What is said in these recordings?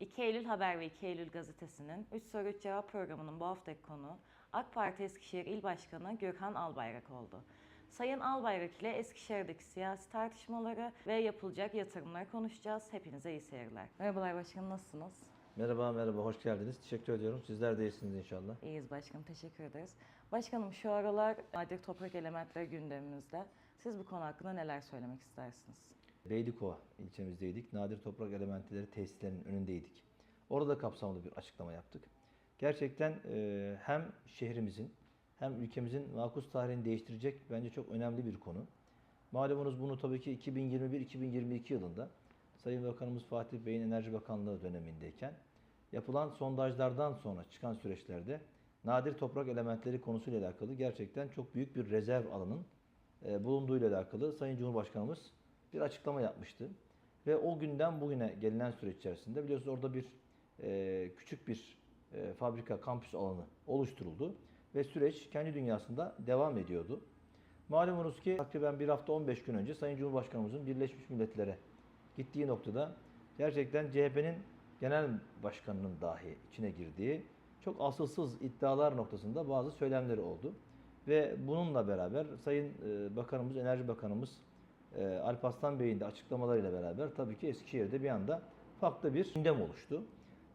2 Eylül Haber ve 2 Eylül Gazetesi'nin 3 soru 3 cevap programının bu haftaki konu AK Parti Eskişehir İl Başkanı Gürhan Albayrak oldu. Sayın Albayrak ile Eskişehir'deki siyasi tartışmaları ve yapılacak yatırımları konuşacağız. Hepinize iyi seyirler. Merhabalar başkanım nasılsınız? Merhaba, merhaba. Hoş geldiniz. Teşekkür ediyorum. Sizler de iyisiniz inşallah. İyiyiz başkanım, teşekkür ederiz. Başkanım şu aralar nadir toprak elementleri gündemimizde. Siz bu konu hakkında neler söylemek istersiniz? Beylikova ilçemizdeydik. Nadir toprak elementleri tesislerinin önündeydik. Orada kapsamlı bir açıklama yaptık. Gerçekten e, hem şehrimizin hem ülkemizin makus tarihini değiştirecek bence çok önemli bir konu. Malumunuz bunu tabii ki 2021-2022 yılında Sayın Bakanımız Fatih Bey'in Enerji Bakanlığı dönemindeyken yapılan sondajlardan sonra çıkan süreçlerde nadir toprak elementleri konusuyla alakalı gerçekten çok büyük bir rezerv alanın e, bulunduğuyla alakalı Sayın Cumhurbaşkanımız bir açıklama yapmıştı. Ve o günden bugüne gelinen süreç içerisinde biliyorsunuz orada bir e, küçük bir e, fabrika, kampüs alanı oluşturuldu. Ve süreç kendi dünyasında devam ediyordu. Malumunuz ki takriben bir hafta 15 gün önce Sayın Cumhurbaşkanımızın Birleşmiş Milletler'e gittiği noktada gerçekten CHP'nin genel başkanının dahi içine girdiği çok asılsız iddialar noktasında bazı söylemleri oldu. Ve bununla beraber Sayın e, Bakanımız, Enerji Bakanımız e, Alparslan Bey'in de açıklamalarıyla beraber tabii ki Eskişehir'de bir anda farklı bir gündem oluştu.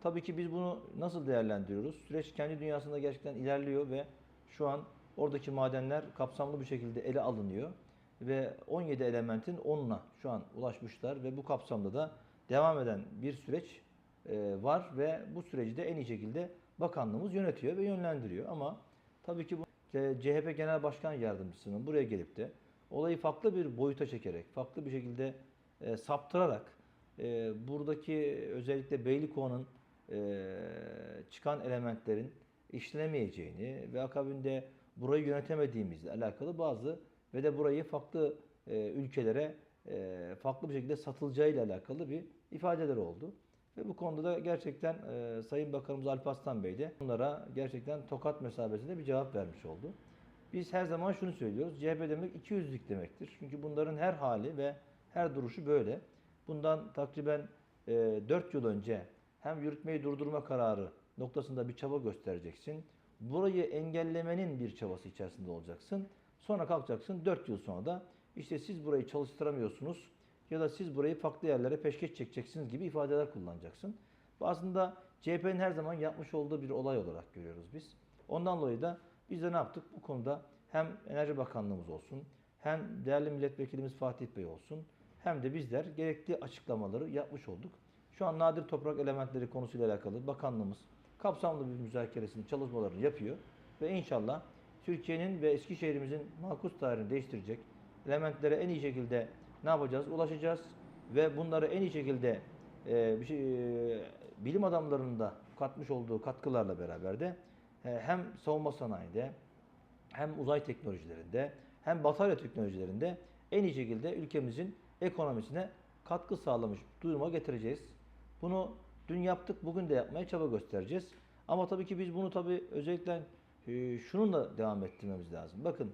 Tabii ki biz bunu nasıl değerlendiriyoruz? Süreç kendi dünyasında gerçekten ilerliyor ve şu an oradaki madenler kapsamlı bir şekilde ele alınıyor. Ve 17 elementin 10'una şu an ulaşmışlar ve bu kapsamda da devam eden bir süreç e, var ve bu süreci de en iyi şekilde bakanlığımız yönetiyor ve yönlendiriyor. Ama tabii ki bu CHP Genel Başkan Yardımcısının buraya gelip de olayı farklı bir boyuta çekerek, farklı bir şekilde e, saptırarak e, buradaki özellikle Beylikova'nın e, çıkan elementlerin işlenemeyeceğini ve akabinde burayı yönetemediğimizle alakalı bazı ve de burayı farklı e, ülkelere e, farklı bir şekilde satılacağıyla alakalı bir ifadeler oldu. Ve bu konuda da gerçekten e, Sayın Bakanımız Alparslan Bey de bunlara gerçekten tokat mesabesinde bir cevap vermiş oldu. Biz her zaman şunu söylüyoruz. CHP demek iki yüzlük demektir. Çünkü bunların her hali ve her duruşu böyle. Bundan takriben e, 4 yıl önce hem yürütmeyi durdurma kararı noktasında bir çaba göstereceksin. Burayı engellemenin bir çabası içerisinde olacaksın. Sonra kalkacaksın 4 yıl sonra da işte siz burayı çalıştıramıyorsunuz ya da siz burayı farklı yerlere peşkeş çekeceksiniz gibi ifadeler kullanacaksın. Bu aslında CHP'nin her zaman yapmış olduğu bir olay olarak görüyoruz biz. Ondan dolayı da biz de ne yaptık? Bu konuda hem Enerji Bakanlığımız olsun, hem değerli milletvekilimiz Fatih Bey olsun, hem de bizler gerekli açıklamaları yapmış olduk. Şu an nadir toprak elementleri konusuyla alakalı bakanlığımız kapsamlı bir müzakeresini, çalışmalarını yapıyor. Ve inşallah Türkiye'nin ve Eskişehir'imizin makus tarihini değiştirecek elementlere en iyi şekilde ne yapacağız? Ulaşacağız ve bunları en iyi şekilde e, bir şey, e, bilim adamlarının da katmış olduğu katkılarla beraber de hem savunma sanayide hem uzay teknolojilerinde hem batarya teknolojilerinde en iyi şekilde ülkemizin ekonomisine katkı sağlamış duruma getireceğiz. Bunu dün yaptık, bugün de yapmaya çaba göstereceğiz. Ama tabii ki biz bunu tabii özellikle e, şununla devam ettirmemiz lazım. Bakın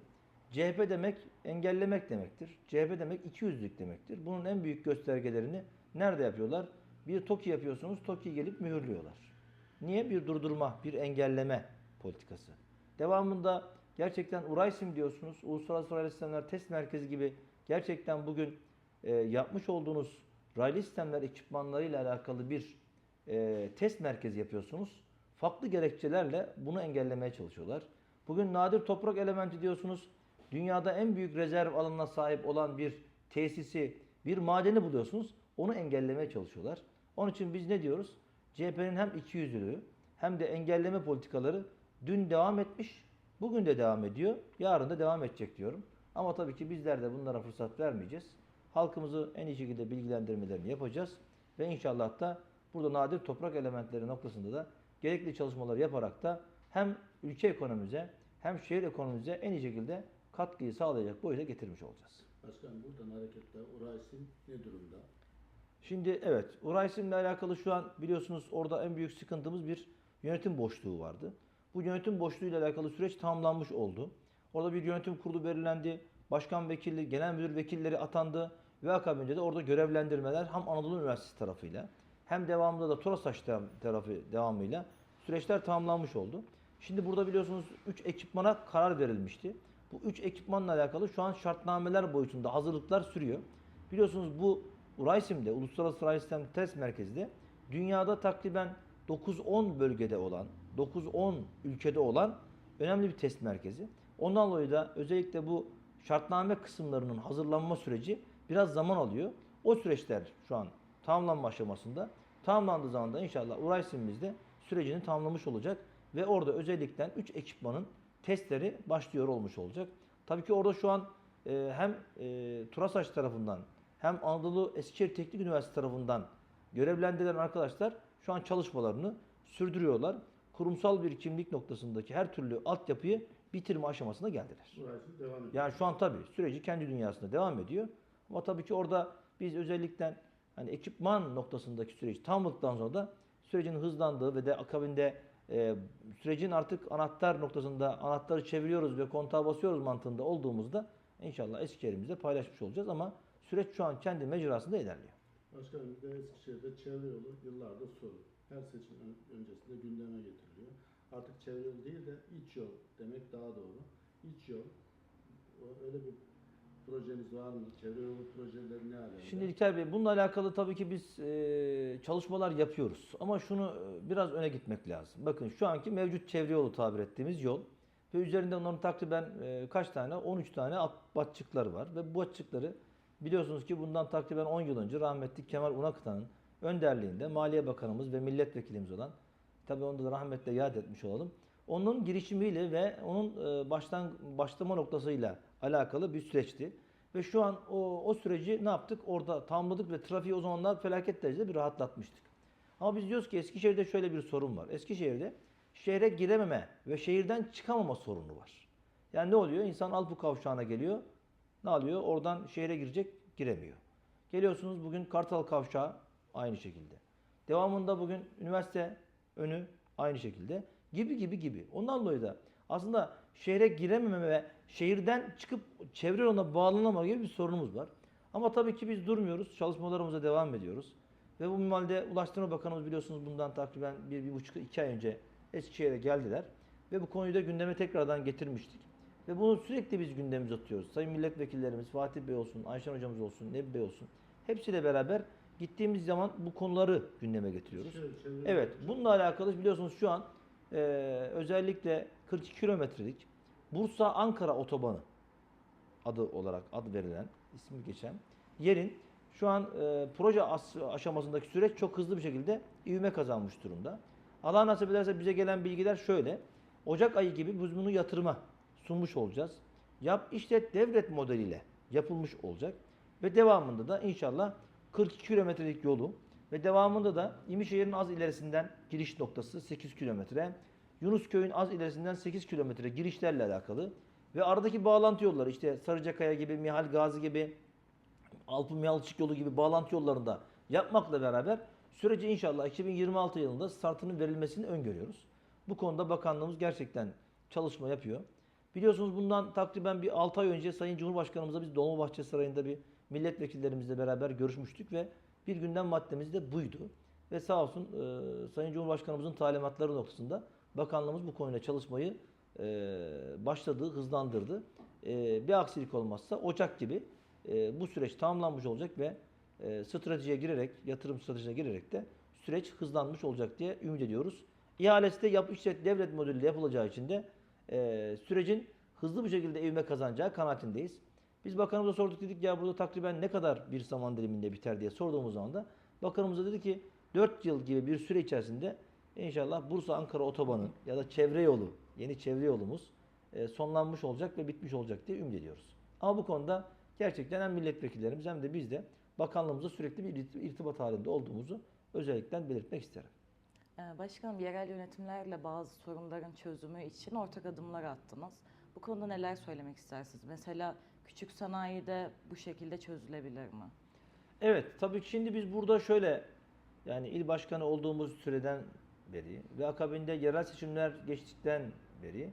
CHP demek engellemek demektir. CHP demek ikiyüzlülük demektir. Bunun en büyük göstergelerini nerede yapıyorlar? Bir TOKİ yapıyorsunuz, TOKİ gelip mühürlüyorlar. Niye? Bir durdurma, bir engelleme politikası. Devamında gerçekten Uraysim diyorsunuz, Uluslararası Raylı Sistemler Test Merkezi gibi gerçekten bugün e, yapmış olduğunuz raylı sistemler ekipmanlarıyla alakalı bir e, test merkezi yapıyorsunuz. Farklı gerekçelerle bunu engellemeye çalışıyorlar. Bugün nadir toprak elementi diyorsunuz. Dünyada en büyük rezerv alanına sahip olan bir tesisi, bir madeni buluyorsunuz. Onu engellemeye çalışıyorlar. Onun için biz ne diyoruz? CHP'nin hem ikiyüzlülüğü hem de engelleme politikaları dün devam etmiş, bugün de devam ediyor, yarın da devam edecek diyorum. Ama tabii ki bizler de bunlara fırsat vermeyeceğiz. Halkımızı en iyi şekilde bilgilendirmelerini yapacağız. Ve inşallah da burada nadir toprak elementleri noktasında da gerekli çalışmaları yaparak da hem ülke ekonomimize hem şehir ekonomimize en iyi şekilde katkıyı sağlayacak boyuta getirmiş olacağız. Başkan buradan hareketle Uraysim ne durumda? Şimdi evet Uraysim'le alakalı şu an biliyorsunuz orada en büyük sıkıntımız bir yönetim boşluğu vardı. Bu yönetim boşluğuyla alakalı süreç tamamlanmış oldu. Orada bir yönetim kurulu belirlendi. Başkan vekilli, genel müdür vekilleri atandı ve akabinde de orada görevlendirmeler hem Anadolu Üniversitesi tarafıyla hem devamında da Torasaç tar- tarafı devamıyla süreçler tamamlanmış oldu. Şimdi burada biliyorsunuz 3 ekipmana karar verilmişti. Bu 3 ekipmanla alakalı şu an şartnameler boyutunda hazırlıklar sürüyor. Biliyorsunuz bu Uraysim'de, Uluslararası Sistem Test Merkezi'de dünyada takriben 9-10 bölgede olan, 9-10 ülkede olan önemli bir test merkezi. Ondan dolayı da özellikle bu şartname kısımlarının hazırlanma süreci biraz zaman alıyor. O süreçler şu an tamamlanma aşamasında. Tamamlandığı zaman da inşallah Uraysim'imizde sürecini tamamlamış olacak ve orada özellikle 3 ekipmanın testleri başlıyor olmuş olacak. Tabii ki orada şu an e, hem e, Turasaç tarafından hem Anadolu Eskişehir Teknik Üniversitesi tarafından görevlendirilen arkadaşlar şu an çalışmalarını sürdürüyorlar. Kurumsal bir kimlik noktasındaki her türlü altyapıyı bitirme aşamasına geldiler. Devam. Yani şu an tabii süreci kendi dünyasında devam ediyor. Ama tabii ki orada biz özellikle hani ekipman noktasındaki süreci tamamladıktan sonra da sürecin hızlandığı ve de akabinde e, sürecin artık anahtar noktasında anahtarı çeviriyoruz ve kontağa basıyoruz mantığında olduğumuzda inşallah Eskişehir'imizde paylaşmış olacağız ama süreç şu an kendi mecrasında ilerliyor. Başkanım bir de Eskişehir'de çevre yolu yıllardır sorun. Her seçim ön- öncesinde gündeme getiriliyor. Artık çevre yolu değil de iç yol demek daha doğru. İç yol. Öyle bir projeniz var mı? Çevre yolu projeleri ne alemde? Şimdi İlker Bey bununla alakalı tabii ki biz e, çalışmalar yapıyoruz. Ama şunu e, biraz öne gitmek lazım. Bakın şu anki mevcut çevre yolu tabir ettiğimiz yol ve üzerinde onların takriben e, kaç tane? 13 tane at batçıkları var ve bu batçıkları biliyorsunuz ki bundan takriben 10 yıl önce rahmetli Kemal Unakıtan'ın önderliğinde Maliye Bakanımız ve milletvekilimiz olan tabii onu da rahmetle yad etmiş olalım. Onun girişimiyle ve onun e, baştan başlama noktasıyla alakalı bir süreçti. Ve şu an o, o süreci ne yaptık? Orada tamamladık ve trafiği o zamanlar felaket derecede bir rahatlatmıştık. Ama biz diyoruz ki Eskişehir'de şöyle bir sorun var. Eskişehir'de şehre girememe ve şehirden çıkamama sorunu var. Yani ne oluyor? İnsan Alpu kavşağına geliyor. Ne alıyor? Oradan şehre girecek, giremiyor. Geliyorsunuz bugün Kartal kavşağı aynı şekilde. Devamında bugün üniversite önü aynı şekilde. Gibi gibi gibi. Ondan dolayı da aslında şehre girememe ve şehirden çıkıp çevre yoluna bağlanamama gibi bir sorunumuz var. Ama tabii ki biz durmuyoruz. Çalışmalarımıza devam ediyoruz. Ve bu minvalde Ulaştırma Bakanımız biliyorsunuz bundan takriben bir, bir buçuk, iki ay önce Eskişehir'e geldiler. Ve bu konuyu da gündeme tekrardan getirmiştik. Ve bunu sürekli biz gündemimize tutuyoruz. Sayın milletvekillerimiz Fatih Bey olsun, Ayşen hocamız olsun, Nebi Bey olsun. Hepsiyle beraber gittiğimiz zaman bu konuları gündeme getiriyoruz. Evet, bununla alakalı biliyorsunuz şu an e, özellikle 42 kilometrelik Bursa-Ankara otobanı adı olarak adı verilen, ismi geçen yerin şu an e, proje as- aşamasındaki süreç çok hızlı bir şekilde ivme kazanmış durumda. Allah nasip ederse bize gelen bilgiler şöyle. Ocak ayı gibi biz bunu yatırıma sunmuş olacağız. Yap işlet devlet modeliyle yapılmış olacak. Ve devamında da inşallah 42 kilometrelik yolu ve devamında da İmişehir'in az ilerisinden giriş noktası 8 kilometre. Yunusköy'ün az ilerisinden 8 kilometre girişlerle alakalı ve aradaki bağlantı yolları işte Sarıcakaya gibi, Mihal Gazi gibi, Alpı Miyalçık yolu gibi bağlantı yollarında yapmakla beraber süreci inşallah 2026 yılında startının verilmesini öngörüyoruz. Bu konuda bakanlığımız gerçekten çalışma yapıyor. Biliyorsunuz bundan takriben bir 6 ay önce Sayın Cumhurbaşkanımızla biz Dolmabahçe Sarayı'nda bir milletvekillerimizle beraber görüşmüştük ve bir gündem maddemiz de buydu. Ve sağ olsun e, Sayın Cumhurbaşkanımızın talimatları noktasında bakanlığımız bu konuyla çalışmayı e, başladı, hızlandırdı. E, bir aksilik olmazsa Ocak gibi e, bu süreç tamamlanmış olacak ve e, stratejiye girerek, yatırım stratejisine girerek de süreç hızlanmış olacak diye ümit ediyoruz. İhalesi de yap işlet devlet modeliyle yapılacağı için de e, sürecin hızlı bir şekilde ivme kazanacağı kanaatindeyiz. Biz bakanımıza sorduk dedik ya burada takriben ne kadar bir zaman diliminde biter diye sorduğumuz zaman da bakanımız da dedi ki 4 yıl gibi bir süre içerisinde inşallah Bursa-Ankara otobanı ya da çevre yolu, yeni çevre yolumuz e, sonlanmış olacak ve bitmiş olacak diye ümit ediyoruz. Ama bu konuda gerçekten hem milletvekillerimiz hem de biz de bakanlığımıza sürekli bir irt- irtibat halinde olduğumuzu özellikle belirtmek isterim. Ee, Başkanım, yerel yönetimlerle bazı sorunların çözümü için ortak adımlar attınız. Bu konuda neler söylemek istersiniz? Mesela küçük sanayide bu şekilde çözülebilir mi? Evet, tabii ki şimdi biz burada şöyle yani il başkanı olduğumuz süreden beri ve akabinde yerel seçimler geçtikten beri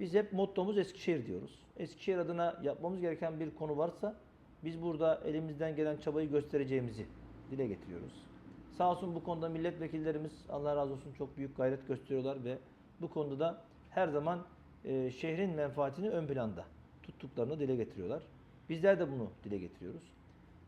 biz hep mottomuz Eskişehir diyoruz. Eskişehir adına yapmamız gereken bir konu varsa biz burada elimizden gelen çabayı göstereceğimizi dile getiriyoruz. Sağ olsun bu konuda milletvekillerimiz Allah razı olsun çok büyük gayret gösteriyorlar ve bu konuda da her zaman e, şehrin menfaatini ön planda tuttuklarını dile getiriyorlar. Bizler de bunu dile getiriyoruz.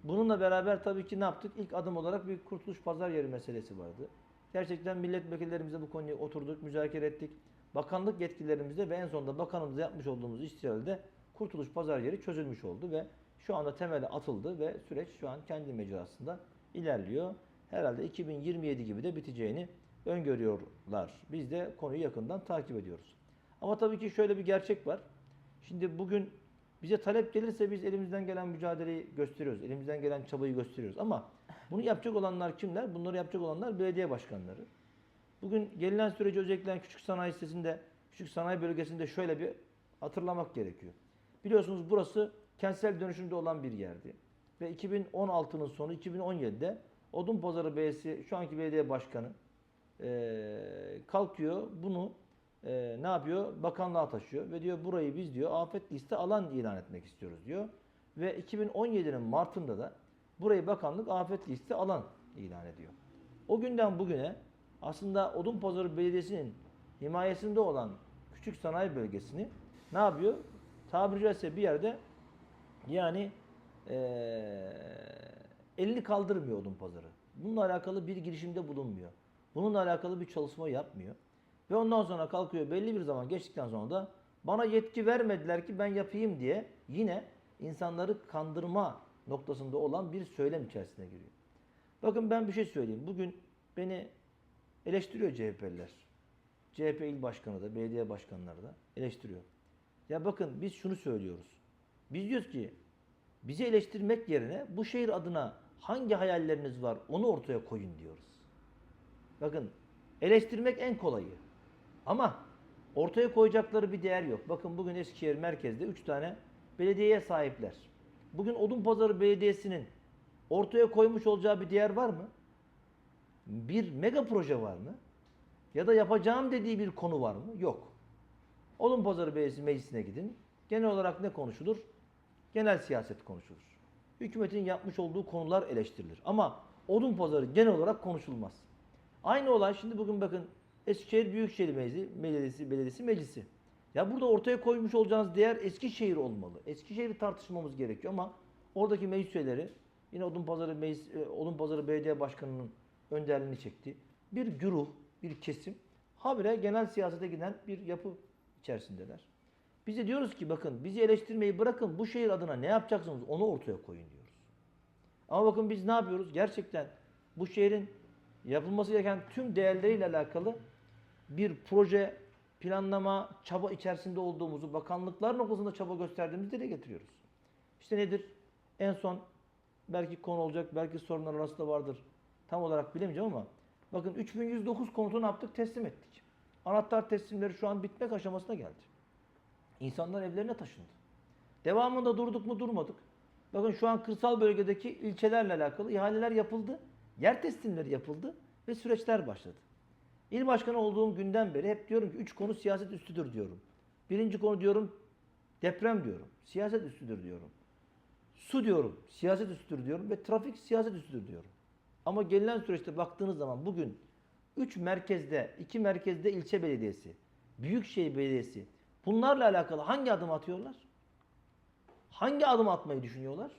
Bununla beraber tabii ki ne yaptık? İlk adım olarak bir kurtuluş pazar yeri meselesi vardı. Gerçekten milletvekillerimizle bu konuyu oturduk, müzakere ettik. Bakanlık yetkililerimizle ve en sonunda bakanımızla yapmış olduğumuz istişarede kurtuluş pazar yeri çözülmüş oldu ve şu anda temeli atıldı ve süreç şu an kendi mecrasında ilerliyor. Herhalde 2027 gibi de biteceğini öngörüyorlar. Biz de konuyu yakından takip ediyoruz. Ama tabii ki şöyle bir gerçek var. Şimdi bugün bize talep gelirse biz elimizden gelen mücadeleyi gösteriyoruz. Elimizden gelen çabayı gösteriyoruz. Ama bunu yapacak olanlar kimler? Bunları yapacak olanlar belediye başkanları. Bugün gelinen süreci özellikle küçük sanayi sitesinde, küçük sanayi bölgesinde şöyle bir hatırlamak gerekiyor. Biliyorsunuz burası kentsel dönüşümde olan bir yerdi. Ve 2016'nın sonu 2017'de Odunpazarı Belediyesi şu anki belediye başkanı kalkıyor bunu eee, ne yapıyor? Bakanlığa taşıyor ve diyor burayı biz diyor afet liste alan ilan etmek istiyoruz diyor. Ve 2017'nin Mart'ında da burayı bakanlık afet liste alan ilan ediyor. O günden bugüne aslında Odunpazarı Belediyesi'nin himayesinde olan küçük sanayi bölgesini ne yapıyor? Tabiri caizse bir yerde yani eee elini kaldırmıyor Odunpazarı. Bununla alakalı bir girişimde bulunmuyor. Bununla alakalı bir çalışma yapmıyor. Ve ondan sonra kalkıyor belli bir zaman geçtikten sonra da bana yetki vermediler ki ben yapayım diye yine insanları kandırma noktasında olan bir söylem içerisine giriyor. Bakın ben bir şey söyleyeyim. Bugün beni eleştiriyor CHP'liler. CHP il başkanı da, belediye başkanları da eleştiriyor. Ya bakın biz şunu söylüyoruz. Biz diyoruz ki bizi eleştirmek yerine bu şehir adına hangi hayalleriniz var onu ortaya koyun diyoruz. Bakın eleştirmek en kolayı. Ama ortaya koyacakları bir değer yok. Bakın bugün Eskişehir merkezde 3 tane belediyeye sahipler. Bugün Odunpazarı Belediyesi'nin ortaya koymuş olacağı bir değer var mı? Bir mega proje var mı? Ya da yapacağım dediği bir konu var mı? Yok. Odunpazarı Belediyesi meclisine gidin. Genel olarak ne konuşulur? Genel siyaset konuşulur. Hükümetin yapmış olduğu konular eleştirilir. Ama Odunpazarı genel olarak konuşulmaz. Aynı olay şimdi bugün bakın Eskişehir Büyükşehir Meclisi, Belediyesi, Belediyesi Meclisi. Ya burada ortaya koymuş olacağınız değer Eskişehir olmalı. Eskişehir'i tartışmamız gerekiyor ama oradaki meclis üyeleri yine Odunpazarı Meclis, e, Odunpazarı Belediye Başkanı'nın önderliğini çekti. Bir güruh, bir kesim habire genel siyasete giden bir yapı içerisindeler. Biz de diyoruz ki bakın bizi eleştirmeyi bırakın bu şehir adına ne yapacaksınız onu ortaya koyun diyoruz. Ama bakın biz ne yapıyoruz? Gerçekten bu şehrin yapılması gereken tüm değerleriyle alakalı bir proje, planlama, çaba içerisinde olduğumuzu, bakanlıklar noktasında çaba gösterdiğimizi dile getiriyoruz. İşte nedir? En son belki konu olacak, belki sorunlar arasında vardır. Tam olarak bilemeyeceğim ama bakın 3109 konutu yaptık? Teslim ettik. Anahtar teslimleri şu an bitmek aşamasına geldi. İnsanlar evlerine taşındı. Devamında durduk mu durmadık. Bakın şu an kırsal bölgedeki ilçelerle alakalı ihaleler yapıldı. Yer teslimleri yapıldı ve süreçler başladı. İl başkanı olduğum günden beri hep diyorum ki üç konu siyaset üstüdür diyorum. Birinci konu diyorum deprem diyorum. Siyaset üstüdür diyorum. Su diyorum. Siyaset üstüdür diyorum ve trafik siyaset üstüdür diyorum. Ama gelinen süreçte baktığınız zaman bugün 3 merkezde, 2 merkezde ilçe belediyesi, büyükşehir belediyesi bunlarla alakalı hangi adım atıyorlar? Hangi adım atmayı düşünüyorlar?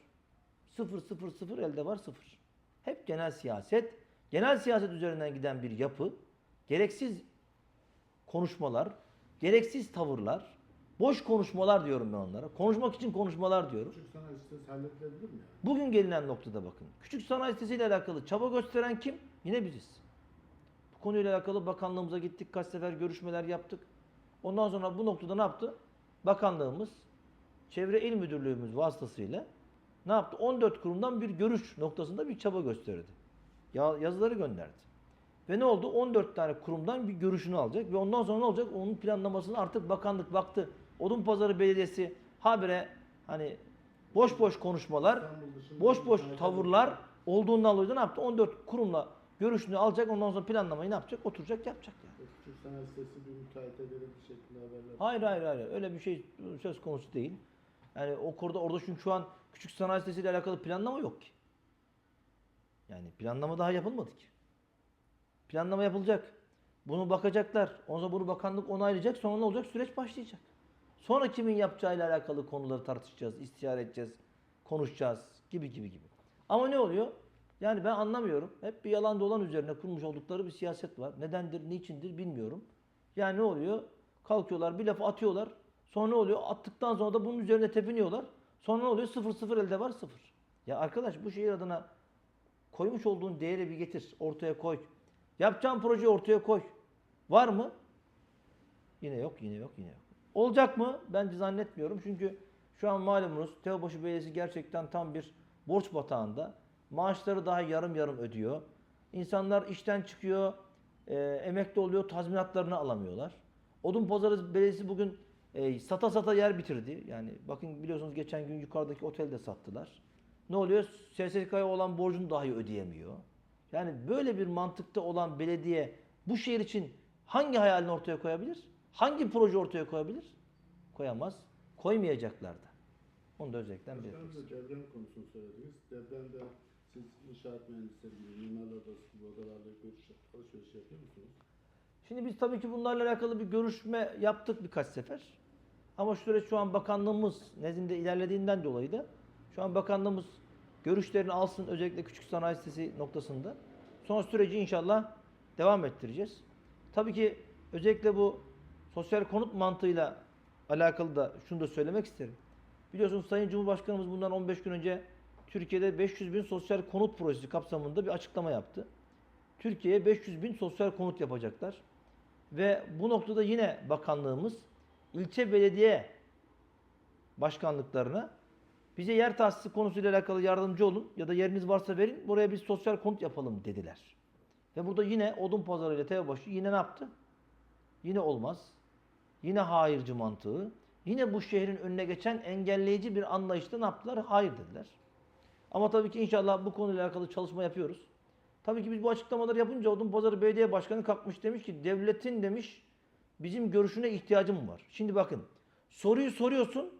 Sıfır sıfır sıfır elde var sıfır. Hep genel siyaset, genel siyaset üzerinden giden bir yapı, gereksiz konuşmalar, gereksiz tavırlar, boş konuşmalar diyorum ben onlara. Konuşmak için konuşmalar diyorum. Küçük sanayi sitesi halledilebilir mi yani? Bugün gelinen noktada bakın. Küçük sanayi sitesiyle alakalı çaba gösteren kim? Yine biziz. Bu konuyla alakalı bakanlığımıza gittik, kaç sefer görüşmeler yaptık. Ondan sonra bu noktada ne yaptı? Bakanlığımız, Çevre İl Müdürlüğümüz vasıtasıyla ne yaptı? 14 kurumdan bir görüş noktasında bir çaba gösterdi. Ya, yazıları gönderdi. Ve ne oldu? 14 tane kurumdan bir görüşünü alacak ve ondan sonra ne olacak? Onun planlamasını artık bakanlık baktı. Odunpazarı Belediyesi habire hani boş boş konuşmalar, boş boş tavırlar olduğundan dolayı ne yaptı? 14 kurumla görüşünü alacak. Ondan sonra planlamayı ne yapacak? Oturacak yapacak yani. Sitesi bir müteahhit ederek bir şekilde haberler. Hayır hayır hayır. Öyle bir şey söz konusu değil. Yani o konuda orada çünkü şu an küçük sanayi sitesiyle alakalı planlama yok ki. Yani planlama daha yapılmadı ki. Planlama yapılacak. Bunu bakacaklar. Ondan bunu bakanlık onaylayacak. Sonra ne olacak? Süreç başlayacak. Sonra kimin yapacağıyla alakalı konuları tartışacağız, istişare edeceğiz, konuşacağız gibi gibi gibi. Ama ne oluyor? Yani ben anlamıyorum. Hep bir yalan dolan üzerine kurmuş oldukları bir siyaset var. Nedendir, niçindir bilmiyorum. Yani ne oluyor? Kalkıyorlar, bir lafı atıyorlar. Sonra ne oluyor? Attıktan sonra da bunun üzerine tepiniyorlar. Sonra ne oluyor? Sıfır sıfır elde var sıfır. Ya arkadaş bu şehir adına koymuş olduğun değeri bir getir. Ortaya koy. Yapacağın projeyi ortaya koy. Var mı? Yine yok, yine yok, yine yok. Olacak mı? Bence zannetmiyorum. Çünkü şu an malumunuz Teobaşı Belediyesi gerçekten tam bir borç batağında. Maaşları daha yarım yarım ödüyor. İnsanlar işten çıkıyor, e, emekli oluyor, tazminatlarını alamıyorlar. Odun Pazarı Belediyesi bugün e, sata sata yer bitirdi. Yani bakın biliyorsunuz geçen gün yukarıdaki otelde sattılar. Ne oluyor? SSK'ya olan borcunu dahi ödeyemiyor. Yani böyle bir mantıkta olan belediye bu şehir için hangi hayalini ortaya koyabilir? Hangi proje ortaya koyabilir? Koyamaz. Koymayacaklar da. Onu da özellikle belirtmek deprem konusunu söylediniz. Depremde siz inşaat mühendisleri gibi, mimarlar odası gibi odalarla görüş, alışveriş yapıyor musunuz? Şimdi biz tabii ki bunlarla alakalı bir görüşme yaptık birkaç sefer. Ama şu süreç şu an bakanlığımız nezdinde ilerlediğinden dolayı da şu an bakanlığımız görüşlerini alsın özellikle küçük sanayi sitesi noktasında. Sonra süreci inşallah devam ettireceğiz. Tabii ki özellikle bu sosyal konut mantığıyla alakalı da şunu da söylemek isterim. Biliyorsunuz Sayın Cumhurbaşkanımız bundan 15 gün önce Türkiye'de 500 bin sosyal konut projesi kapsamında bir açıklama yaptı. Türkiye'ye 500 bin sosyal konut yapacaklar. Ve bu noktada yine bakanlığımız ilçe belediye başkanlıklarına bize yer tahsisi konusuyla alakalı yardımcı olun ya da yeriniz varsa verin buraya biz sosyal konut yapalım dediler. Ve burada yine Odun Pazarı ile Teobaşı yine ne yaptı? Yine olmaz. Yine hayırcı mantığı. Yine bu şehrin önüne geçen engelleyici bir anlayışla ne yaptılar? Hayır dediler. Ama tabii ki inşallah bu konuyla alakalı çalışma yapıyoruz. Tabii ki biz bu açıklamaları yapınca Odun Pazarı Belediye Başkanı kalkmış demiş ki devletin demiş bizim görüşüne ihtiyacım var. Şimdi bakın soruyu soruyorsun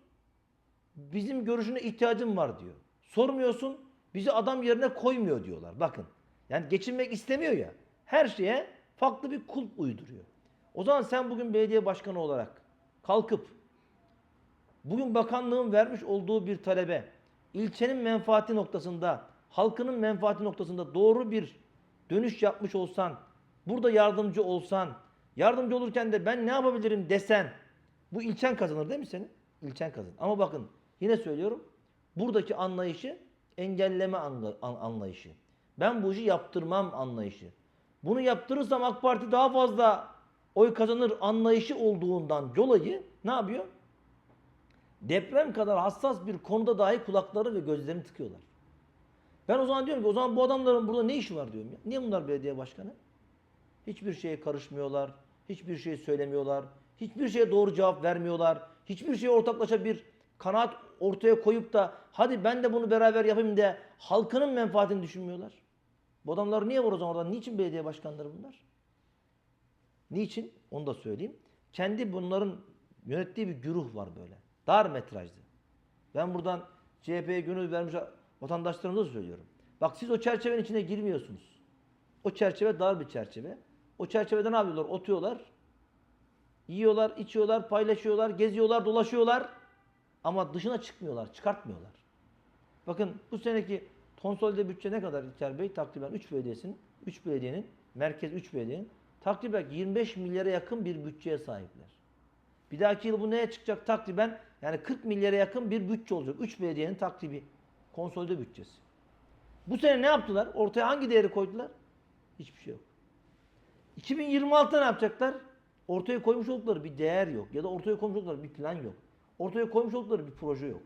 bizim görüşüne ihtiyacım var diyor. Sormuyorsun bizi adam yerine koymuyor diyorlar. Bakın yani geçinmek istemiyor ya her şeye farklı bir kulp uyduruyor. O zaman sen bugün belediye başkanı olarak kalkıp bugün bakanlığın vermiş olduğu bir talebe ilçenin menfaati noktasında, halkının menfaati noktasında doğru bir dönüş yapmış olsan, burada yardımcı olsan, yardımcı olurken de ben ne yapabilirim desen, bu ilçen kazanır değil mi senin? İlçen kazanır. Ama bakın yine söylüyorum, buradaki anlayışı engelleme anla- an- anlayışı. Ben bu işi yaptırmam anlayışı. Bunu yaptırırsam AK Parti daha fazla oy kazanır anlayışı olduğundan dolayı ne yapıyor? deprem kadar hassas bir konuda dahi kulakları ve gözlerini tıkıyorlar. Ben o zaman diyorum ki o zaman bu adamların burada ne işi var diyorum ya. Niye bunlar belediye başkanı? Hiçbir şeye karışmıyorlar. Hiçbir şey söylemiyorlar. Hiçbir şeye doğru cevap vermiyorlar. Hiçbir şeye ortaklaşa bir kanaat ortaya koyup da hadi ben de bunu beraber yapayım de halkının menfaatini düşünmüyorlar. Bu adamlar niye var o zaman orada? Niçin belediye başkanları bunlar? Niçin? Onu da söyleyeyim. Kendi bunların yönettiği bir güruh var böyle. Dar metrajlı. Ben buradan CHP'ye gönül vermiş vatandaşlarımıza da söylüyorum. Bak siz o çerçevenin içine girmiyorsunuz. O çerçeve dar bir çerçeve. O çerçevede ne yapıyorlar? Otuyorlar. Yiyorlar, içiyorlar, paylaşıyorlar, geziyorlar, dolaşıyorlar. Ama dışına çıkmıyorlar, çıkartmıyorlar. Bakın bu seneki konsolide bütçe ne kadar İlker Bey? Takriben 3 belediyesinin, 3 belediyenin, merkez 3 belediyenin takriben 25 milyara yakın bir bütçeye sahipler. Bir dahaki yıl bu neye çıkacak takriben? Yani 40 milyara yakın bir bütçe olacak. 3 belediyenin takribi. Konsolide bütçesi. Bu sene ne yaptılar? Ortaya hangi değeri koydular? Hiçbir şey yok. 2026'da ne yapacaklar? Ortaya koymuş oldukları bir değer yok. Ya da ortaya koymuş oldukları bir plan yok. Ortaya koymuş oldukları bir proje yok.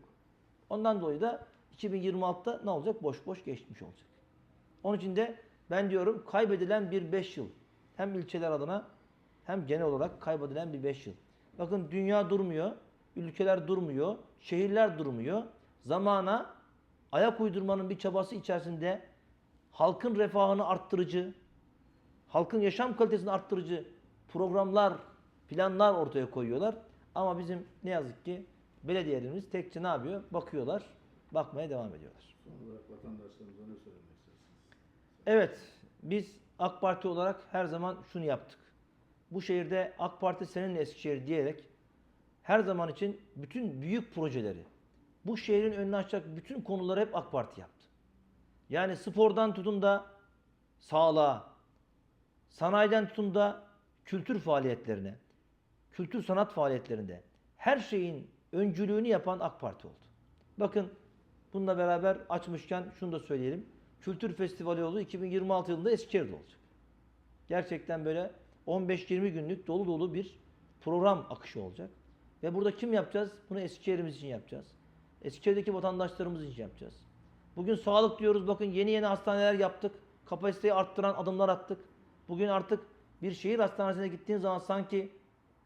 Ondan dolayı da 2026'da ne olacak? Boş boş geçmiş olacak. Onun için de ben diyorum kaybedilen bir 5 yıl. Hem ilçeler adına hem genel olarak kaybedilen bir 5 yıl. Bakın dünya durmuyor, ülkeler durmuyor, şehirler durmuyor. Zamana ayak uydurmanın bir çabası içerisinde halkın refahını arttırıcı, halkın yaşam kalitesini arttırıcı programlar, planlar ortaya koyuyorlar. Ama bizim ne yazık ki belediyelerimiz tekçe ne yapıyor? Bakıyorlar, bakmaya devam ediyorlar. Son olarak vatandaşlarımıza ne söylemek istersiniz? Evet, biz AK Parti olarak her zaman şunu yaptık. Bu şehirde AK Parti seninle Eskişehir diyerek her zaman için bütün büyük projeleri, bu şehrin önüne açacak bütün konuları hep AK Parti yaptı. Yani spordan tutun da sağlığa, sanayiden tutun da kültür faaliyetlerine, kültür sanat faaliyetlerinde her şeyin öncülüğünü yapan AK Parti oldu. Bakın bununla beraber açmışken şunu da söyleyelim. Kültür Festivali oldu 2026 yılında Eskişehir'de olacak. Gerçekten böyle 15-20 günlük dolu dolu bir program akışı olacak. Ve burada kim yapacağız? Bunu Eskişehir'imiz için yapacağız. Eskişehir'deki vatandaşlarımız için yapacağız. Bugün sağlık diyoruz. Bakın yeni yeni hastaneler yaptık. Kapasiteyi arttıran adımlar attık. Bugün artık bir şehir hastanesine gittiğin zaman sanki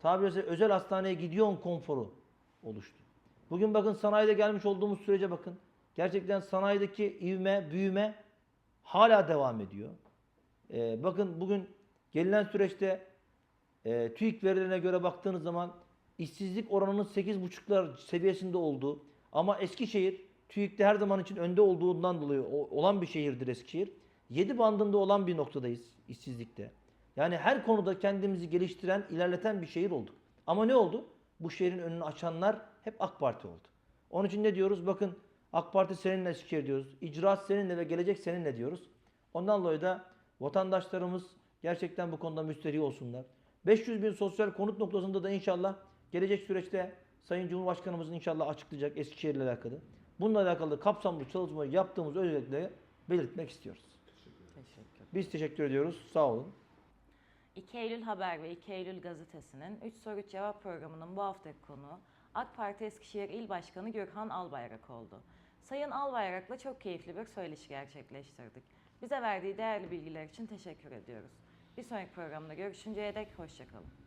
tabiri caizse özel hastaneye gidiyorsun konforu oluştu. Bugün bakın sanayide gelmiş olduğumuz sürece bakın. Gerçekten sanayideki ivme, büyüme hala devam ediyor. Ee, bakın bugün gelinen süreçte e, TÜİK verilerine göre baktığınız zaman işsizlik oranının 8,5'lar seviyesinde olduğu ama Eskişehir TÜİK'te her zaman için önde olduğundan dolayı olan bir şehirdir Eskişehir. 7 bandında olan bir noktadayız işsizlikte. Yani her konuda kendimizi geliştiren, ilerleten bir şehir olduk. Ama ne oldu? Bu şehrin önünü açanlar hep AK Parti oldu. Onun için ne diyoruz? Bakın AK Parti seninle Eskişehir diyoruz. İcraat seninle ve gelecek seninle diyoruz. Ondan dolayı da vatandaşlarımız gerçekten bu konuda müsterih olsunlar. 500 bin sosyal konut noktasında da inşallah gelecek süreçte Sayın Cumhurbaşkanımız inşallah açıklayacak Eskişehir ile alakalı. Bununla alakalı kapsamlı çalışmayı yaptığımız özellikle belirtmek istiyoruz. Teşekkür. Biz teşekkür ediyoruz. Sağ olun. 2 Eylül Haber ve 2 Eylül Gazetesi'nin 3 soru 3 cevap programının bu haftaki konuğu AK Parti Eskişehir İl Başkanı Gürhan Albayrak oldu. Sayın Albayrak'la çok keyifli bir söyleşi gerçekleştirdik. Bize verdiği değerli bilgiler için teşekkür ediyoruz. Bir sonraki programda görüşünceye dek hoşçakalın.